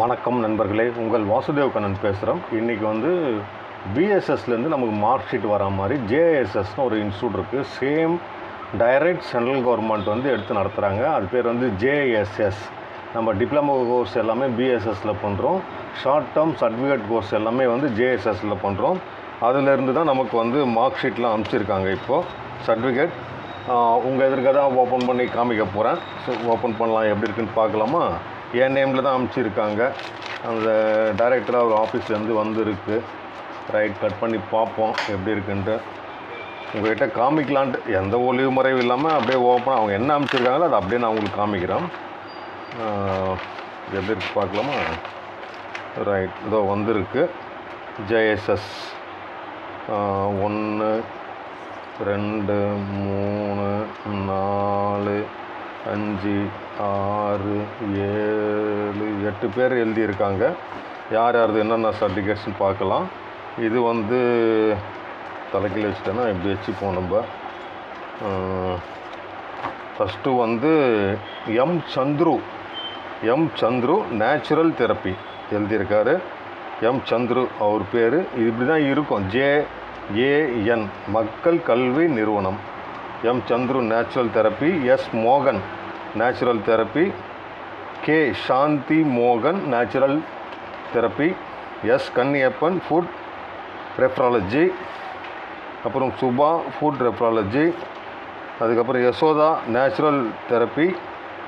வணக்கம் நண்பர்களே உங்கள் வாசுதேவ் கண்ணன் பேசுகிறோம் இன்றைக்கி வந்து பிஎஸ்எஸ்லேருந்து நமக்கு மார்க் ஷீட் வர மாதிரி ஜேஎஸ்எஸ்னு ஒரு இன்ஸ்டியூட் இருக்குது சேம் டைரக்ட் சென்ட்ரல் கவர்மெண்ட் வந்து எடுத்து நடத்துகிறாங்க அது பேர் வந்து ஜேஎஸ்எஸ் நம்ம டிப்ளமோ கோர்ஸ் எல்லாமே பிஎஸ்எஸில் பண்ணுறோம் ஷார்ட் டேர்ம் சர்டிஃபிகேட் கோர்ஸ் எல்லாமே வந்து ஜேஎஸ்எஸில் பண்ணுறோம் அதிலேருந்து தான் நமக்கு வந்து மார்க் ஷீட்லாம் அனுப்பிச்சிருக்காங்க இப்போது சர்டிஃபிகேட் உங்கள் எதிர்க்க தான் ஓப்பன் பண்ணி காமிக்க போகிறேன் ஸோ ஓப்பன் பண்ணலாம். எப்படி இருக்குன்னு பார்க்கலாமா? என் நேமில் தான் அனுப்பிச்சிருக்காங்க அந்த டைரக்டராக ஒரு ஆஃபீஸ்லேருந்து வந்துருக்கு. ரைட் கட் பண்ணி பார்ப்போம் எப்படி இருக்குன்ட்டு. உங்கள்கிட்ட காமிக்கலான்ட்டு எந்த ஒளிவு முறையும் இல்லாமல் அப்படியே ஓப்பன் அவங்க என்ன அனுப்பிச்சிருக்காங்களோ அதை அப்படியே நான் உங்களுக்கு காமிக்கிறேன். எப்படி இருக்கு பார்க்கலாமா? ரைட் இதோ வந்திருக்கு. ஜேஎஸ்எஸ் ஒன்று ரெண்டு மூணு நாலு அஞ்சு ஆறு ஏழு எட்டு பேர் எழுதியிருக்காங்க. யார் யாரது என்னென்ன சர்டிஃபிகேட்ஸ்னு பார்க்கலாம். இது வந்து தலைக்கில் வச்சுட்டேன்னா இப்படி வச்சுப்போம் நம்ம ஃபஸ்ட்டு வந்து M Chandru M Chandru natural therapy எழுதியிருக்காரு. எம் சந்துரு அவர் பேர். இப்படி தான் இருக்கும் ஜே ஏஎன் மக்கள் கல்வி நிறுவனம். M. Chandru natural therapy S. மோகன் நேச்சுரல் தெரப்பி கே. சாந்தி மோகன் natural therapy S. Kanniappan food ரெஃப்ராலஜி அப்புறம் சுபா ஃபுட் ரெஃப்ராலஜி அதுக்கப்புறம் யசோதா நேச்சுரல் தெரப்பி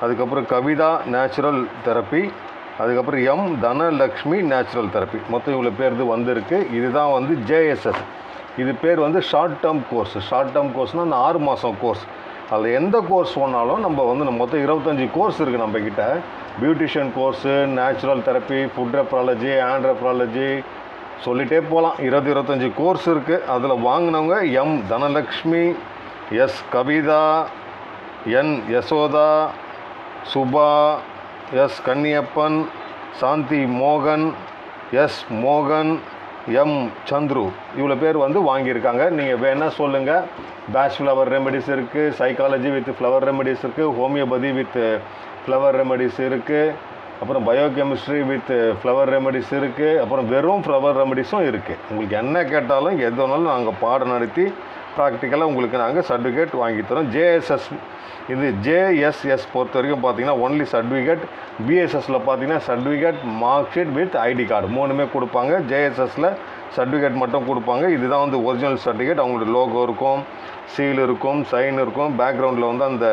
அதுக்கப்புறம் கவிதா நேச்சுரல் தெரப்பி அதுக்கப்புறம் எம். Dhanalakshmi natural therapy. மொத்தம் இவ்வளோ பேர் இது வந்திருக்கு. இதுதான் வந்து ஜேஎஸ்எஸ் இது பேர் வந்து short term course short term கோர்ஸ்னால் அந்த ஆறு மாதம் கோர்ஸ் அதில் எந்த கோர்ஸ் போனாலும் நம்ம வந்து நம்ம மொத்தம் இருபத்தஞ்சி கோர்ஸ் இருக்குது நம்மக்கிட்ட beautician course natural therapy food ரெப்ராலஜி hand ரெப்ராலஜி சொல்லிகிட்டே போகலாம் இருபது இருபத்தஞ்சி கோர்ஸ் இருக்குது அதில் வாங்கினவங்க எம் தனலக்ஷ்மி எஸ் கவிதா என் யசோதா சுபா எஸ் கன்னியப்பன் சாந்தி மோகன் எஸ் மோகன் எம். சந்துரு. இவ்வளோ பேர் வந்து வாங்கியிருக்காங்க. நீங்கள் வேணால் சொல்லுங்கள் பேஷ் ஃப்ளவர் ரெமெடிஸ் இருக்குது சைக்காலஜி வித் ஃப்ளவர் ரெமெடிஸ் இருக்குது ஹோமியோபதி வித் ஃப்ளவர் ரெமெடிஸ் இருக்குது அப்புறம் பயோகெமிஸ்ட்ரி வித் ஃப்ளவர் ரெமெடிஸ் இருக்குது அப்புறம் வெறும் ஃப்ளவர் ரெமெடிஸும் இருக்குது உங்களுக்கு என்ன கேட்டாலும் எது வேணாலும் நாங்கள் பாடம் நடத்தி ப்ராக்டிக்கலாக உங்களுக்கு நாங்கள் சர்டிஃபிகேட் வாங்கி தரோம். ஜேஎஸ்எஸ் இது ஜேஎஸ்எஸ் பொறுத்த வரைக்கும் பார்த்தீங்கன்னா ஒன்லி சர்டிஃபிகேட் பிஎஸ்எஸ்ஸில் பார்த்தீங்கன்னா certificate mark sheet with ID card மூணுமே கொடுப்பாங்க. ஜேஎஸ்எஸ்சில் சர்டிஃபிகேட் மட்டும் கொடுப்பாங்க. இதுதான் வந்து ஒரிஜினல் சர்டிஃபிகேட் அவங்களோட லோகோ இருக்கும் சீல் இருக்கும் சைன் இருக்கும். பேக்ரவுண்டில் வந்து அந்த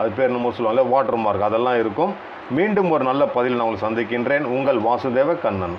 அது பேர் என்னமோ சொல்லுவாங்கல்ல வாட்டர் மார்க் அதெல்லாம் இருக்கும். மீண்டும் ஒரு நல்ல பதில் நான் உங்களை சந்திக்கின்றேன். உங்கள் வாசுதேவ கண்ணன்.